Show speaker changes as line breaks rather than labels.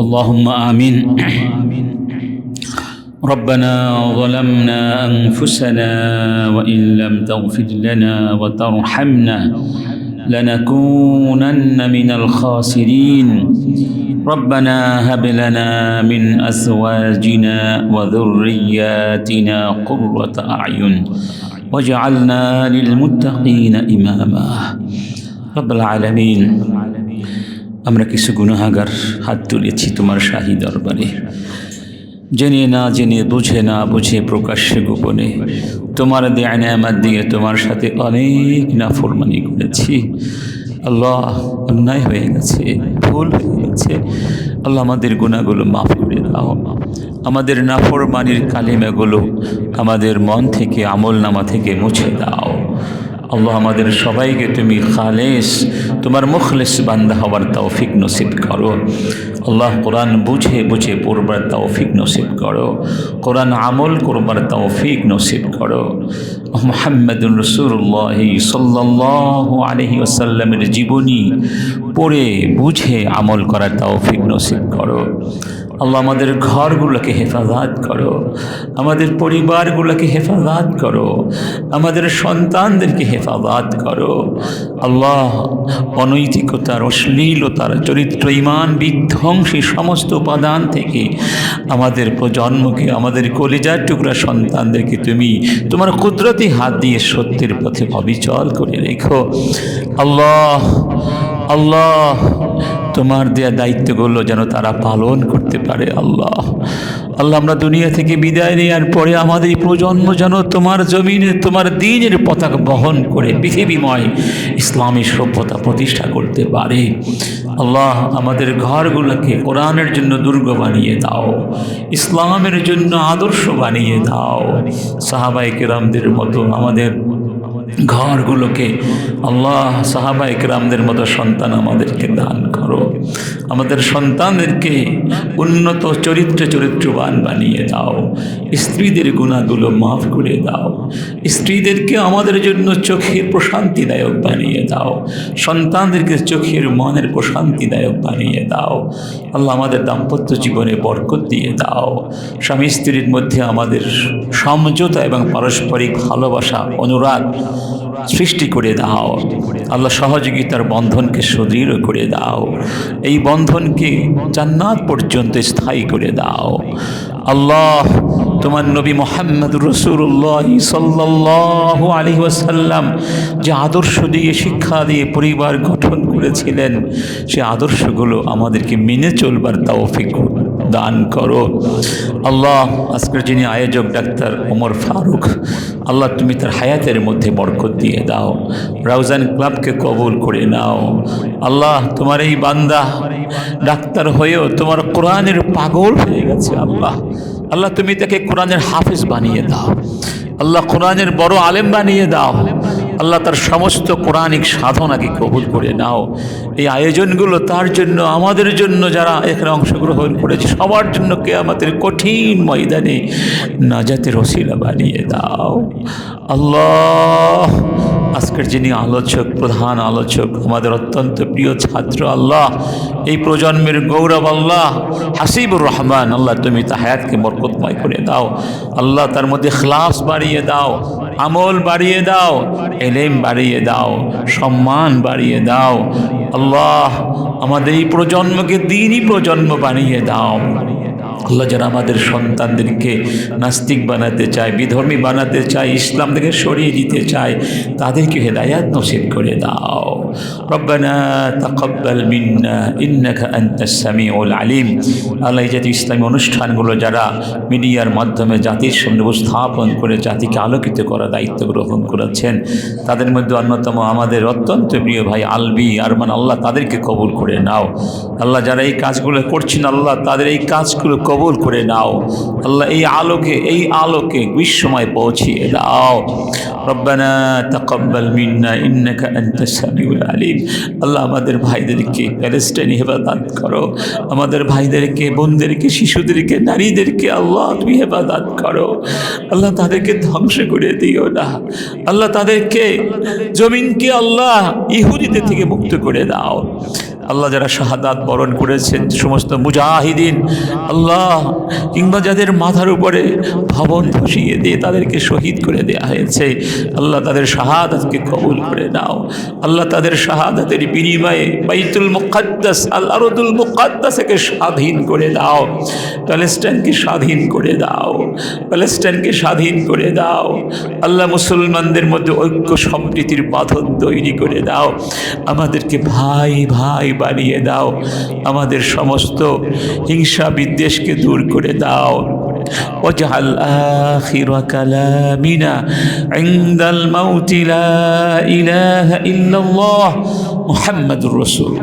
اللهم آمين. ربنا ظلمنا أنفسنا وإن لم تغفر لنا وترحمنا لنكونن من الخاسرين. ربنا هب لنا من أزواجنا وذرياتنا قرة أعين واجعلنا للمتقين إماما. رب العالمين. আমরা কিছু গুনাহাগার হাত তুলেছি তোমার শাহী দরবারে। জেনে না, জেনে বুঝে না, বুঝে প্রকাশ্যে গোপনে। তোমার দেয় আমার দিয়ে তোমার সাথে অনেক নাফরমানি করেছি। আল্লাহ অন্যায় হয়ে গেছে, ভুল হয়ে গেছে। আল্লাহ আমাদের গুণাগুলো মাফ করে দাও। আমাদের নাফরমানির কালিমাগুলো আমাদের মন থেকে আমল নামা থেকে মুছে দাও। আল্লাহ আমাদের সবাইকে তুমি খালেস তোমার মুখলেস বান্দা হওয়ার তৌফিক নসিব করো। আল্লাহ কোরআন বুঝে বুঝে পড়বার তৌফিক নসিব করো। কোরআন আমল করবার তৌফিক নসিব করো। মোহাম্মদুল রসুল্লাহ সাল্লাহ আলহি আসাল্লামের জীবনী পড়ে বুঝে আমল করার তৌফিক নসিব করো। আল্লাহ আমাদের ঘরগুলোকে হেফাজত করো। আমাদের পরিবারগুলোকে হেফাজত করো। আমাদের সন্তানদেরকে হেফাজত করো। আল্লাহ অনৈতিকতার, অশ্লীলতার, চরিত্র, ইমান, বিধ্বংসী সমস্ত উপাদান থেকে আমাদের প্রজন্মকে, আমাদের কলিজার টুকরা সন্তানদেরকে তুমি তোমার কুদরতি হাত দিয়ে সত্যের পথে অবিচল করে রেখো। আল্লাহ আল্লাহ তোমার দেয়া দায়িত্বগুলো যেন তারা পালন করতে পারে, আল্লাহ। আল্লাহ, আমরা দুনিয়া থেকে বিদায় নেওয়ার পরে আমাদের প্রজন্ম যেন তোমার জমিনে, তোমার দিনের পতাকা বহন করে পৃথিবীময় ইসলামী সভ্যতা প্রতিষ্ঠা করতে পারে। আল্লাহ, আমাদের ঘরগুলোকে কোরআনের জন্য দুর্গ বানিয়ে দাও, ইসলামের জন্য আদর্শ বানিয়ে দাও। সাহাবাই কেরামদের মতো আমাদের ঘরগুলোকে আল্লাহ সাহাবা ইকরামদের মতো সন্তান আমাদেরকে দান করো। আমাদের সন্তানদেরকে উন্নত চরিত্র চরিত্রবান বানিয়ে দাও। স্ত্রীদের গুণাগুলো মাফ করে দাও। স্ত্রীদেরকে আমাদের জন্য চোখের প্রশান্তিদায়ক বানিয়ে দাও। সন্তানদেরকে চোখের মনের প্রশান্তিদায়ক বানিয়ে দাও। আল্লাহ আমাদের দাম্পত্য জীবনে বরকত দিয়ে দাও। স্বামী স্ত্রীর মধ্যে আমাদের সমঝোতা এবং পারস্পরিক ভালোবাসা, অনুরাগ সৃষ্টি করে দাও। আল্লাহ সহযোগিতার বন্ধনকে সুদৃঢ় করে দাও। এই বন্ধনকে জান্নাত পর্যন্ত স্থায়ী করে দাও। আল্লাহ, তোমার নবী মোহাম্মদ রসুল্লাহ সাল্লাহ আলী ওয়াসাল্লাম যে আদর্শ দিয়ে, শিক্ষা দিয়ে পরিবার গঠন করেছিলেন, সে আদর্শগুলো আমাদেরকে মেনে চলবার তৌফিক দান করো। আল্লাহ, আজকের যিনি আয়োজক ডাক্তার ওমর ফারুক, আল্লাহ তুমি তার হায়াতের মধ্যে বরকত দিয়ে দাও। রাউজান ক্লাবকে কবুল করে নাও। আল্লাহ, তোমার এই বান্দা ডাক্তার হয়েও তোমার কোরআনের পাগল হয়ে গেছে আল্লাহ। আল্লাহ, তুমি তাকে কোরআনের হাফিজ বানিয়ে দাও। আল্লাহ, কোরআনের বড় আলেম বানিয়ে দাও। আল্লাহ তার সমস্ত কোরআনিক সাধনাকে কবুল করে নাও। এই আয়োজনগুলো তার জন্য, আমাদের জন্য যারা এখানে অংশগ্রহণ করেছে, সবার জন্য কে আমাদের কঠিন ময়দানে নাজাতের রসিলা বানিয়ে দাও। আল্লাহ আজকের যিনি আলোচক, প্রধান আলোচক, আমাদের অত্যন্ত প্রিয় ছাত্র আল্লাহ, এই প্রজন্মের গৌরব আল্লাহ, হাসিবুর রহমান, আল্লাহ তুমি তা হায়াতকে বরকতময় করে দাও। আল্লাহ তার মধ্যে খ্লাস বাড়িয়ে দাও, আমল বাড়িয়ে দাও, এলেম বাড়িয়ে দাও, সম্মান বাড়িয়ে দাও। আল্লাহ, আমাদের এই প্রজন্মকে দিনই প্রজন্ম বানিয়ে দাও। আল্লাহ যারা আমাদের সন্তানদেরকে নাস্তিক বানাতে চায়, বিধর্মী বানাতে চায়, ইসলাম থেকে সরিয়ে দিতে চায়, তাদেরকে হেদায়াত নসিব করে দাও। রব্বানা তাকাব্বাল মিন্না, ইন্নাকা আনতাস সামিউল আলিম। আল্লাহ জাতীয় ইসলামী অনুষ্ঠানগুলো যারা মিডিয়ার মাধ্যমে জাতির সামনে উপস্থাপন করে জাতিকে আলোকিত করার দায়িত্ব গ্রহণ করেছেন, তাদের মধ্যে অন্যতম আমাদের অত্যন্ত প্রিয় ভাই আলবি আরমান, আল্লাহ তাদেরকে কবুল করে নাও। আল্লাহ যারা এই কাজগুলো করছেন, আল্লাহ তাদের এই কাজগুলো কবুল করে নাও। আল্লাহ এই আলোকে এই আলোকে বিশ্বময় পৌঁছিয়ে দাও। রব্বানা তাকাব্বাল মিন্না, ইন্নাকা আনতাস সামিউল আলিম। আল্লাহ আমাদের ভাইদেরকে প্যালেস্টাইন হেফাজত করো। আমাদের ভাইদেরকে, বোনদেরকে, শিশুদেরকে, নারীদেরকে আল্লাহ তুমি হেফাজত করো। আল্লাহ তাদেরকে ধ্বংস করে দিও না। আল্লাহ তাদেরকে জমিনকে আল্লাহ ইহুদিদের থেকে মুক্ত করে দাও। আল্লাহ যারা শাহাদাত বরণ করেছেন, সমস্ত মুজাহিদিন, আল্লাহ কিংবা যাদের মাথার উপরে ভবন ধসিয়ে দিয়ে তাদেরকে শহীদ করে দেয়া হয়েছে, আল্লাহ তাদের শাহাদাতকে কবুল করে নাও। আল্লাহ তাদের শাহাদাতের বিনিময়ে বাইতুল মুকাদ্দাস আল্লাহরুল মুকাদ্দাসকে স্বাধীন করে দাও। প্যালেস্টাইনকে স্বাধীন করে দাও। প্যালেস্টাইনকে স্বাধীন করে দাও। আল্লাহ মুসলমানদের মধ্যে ঐক্য সম্প্রীতির বাঁধন তৈরি করে দাও। আমাদেরকে ভাই ভাই বানিয়ে দাও আমাদের সমস্ত হিংসা বিদ্বেষকে দূর করে দাও واجعل آخر كلامنا عند الموت لا إله إلا الله محمد رسول